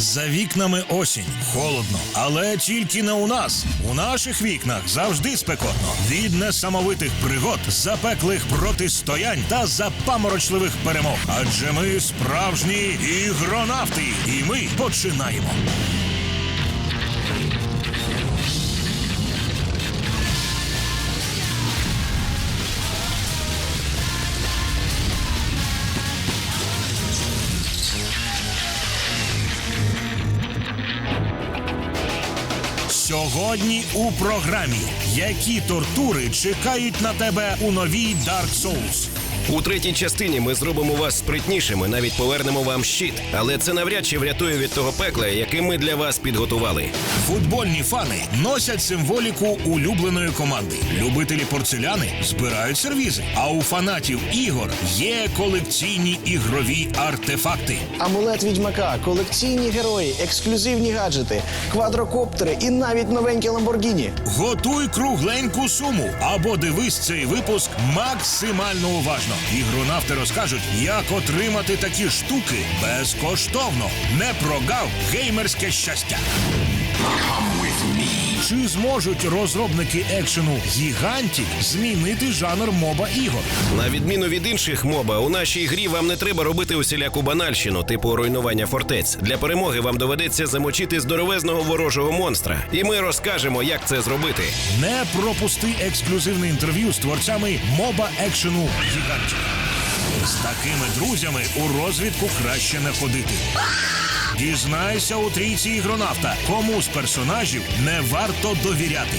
За вікнами осінь, холодно, але тільки не у нас. У наших вікнах завжди спекотно. Від несамовитих пригод, запеклих протистоянь та запаморочливих перемог. Адже ми справжні ігронавти, і ми починаємо. Сьогодні у програмі які тортури чекають на тебе у новій Dark Souls. У третій частині ми зробимо вас спритнішими, навіть повернемо вам щит. Але це навряд чи врятує від того пекла, яке ми для вас підготували. Футбольні фани носять символіку улюбленої команди. Любителі порцеляни збирають сервізи. А у фанатів ігор є колекційні ігрові артефакти. Амулет відьмака, колекційні герої, ексклюзивні гаджети, квадрокоптери і навіть новенькі Ламборгіні. Готуй кругленьку суму або дивись цей випуск максимально уважно. Ігронавти розкажуть, як отримати такі штуки безкоштовно. Не прогав геймерське щастя. Чи зможуть розробники екшену гігантів змінити жанр моба ігор? На відміну від інших моба, у нашій грі вам не треба робити усіляку банальщину, типу руйнування фортець. Для перемоги вам доведеться замочити здоровезного ворожого монстра. І ми розкажемо, як це зробити. Не пропусти ексклюзивне інтерв'ю з творцями моба екшену гігантів. З такими друзями у розвідку краще не ходити. Дізнайся у трійці ігронавта, кому з персонажів не варто довіряти.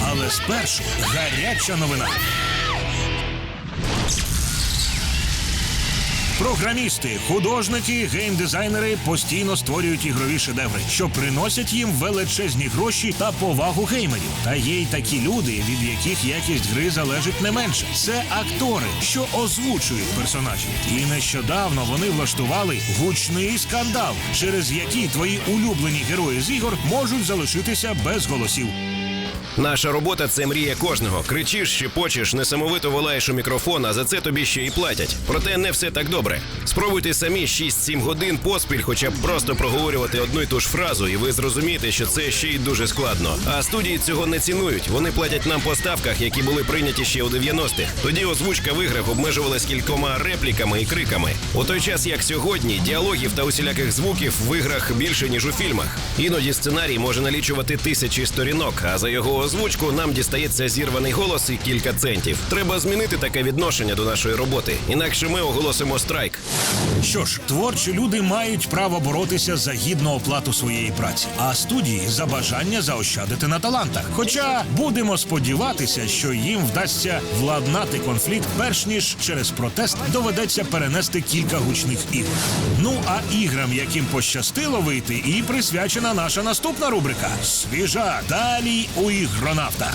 Але спершу гаряча новина. Програмісти, художники, геймдизайнери постійно створюють ігрові шедеври, що приносять їм величезні гроші та повагу геймерів. Та є й такі люди, від яких якість гри залежить не менше. Це актори, що озвучують персонажів. І нещодавно вони влаштували гучний скандал, через який твої улюблені герої з ігор можуть залишитися без голосів. Наша робота це мрія кожного. Кричиш, щепочеш, несамовито волаєш у мікрофон, а за це тобі ще й платять. Проте не все так добре. Спробуйте самі 6-7 годин поспіль, хоча б просто проговорювати одну й ту ж фразу, і ви зрозумієте, що це ще й дуже складно. А студії цього не цінують. Вони платять нам по ставках, які були прийняті ще у 90-х. Тоді озвучка в іграх обмежувалась кількома репліками і криками. У той час, як сьогодні, діалогів та усіляких звуків в іграх більше ніж у фільмах. Іноді сценарій може налічувати тисячі сторінок, а за його озвучку нам дістається зірваний голос і кілька центів. Треба змінити таке відношення до нашої роботи, інакше ми оголосимо страйк. Що ж, творчі люди мають право боротися за гідну оплату своєї праці, а студії за бажання заощадити на талантах. Хоча будемо сподіватися, що їм вдасться владнати конфлікт, перш ніж через протест доведеться перенести кілька гучних ігор. Ну а іграм, яким пощастило вийти, і присвячена наша наступна рубрика Свіжа далі у ігронавтах.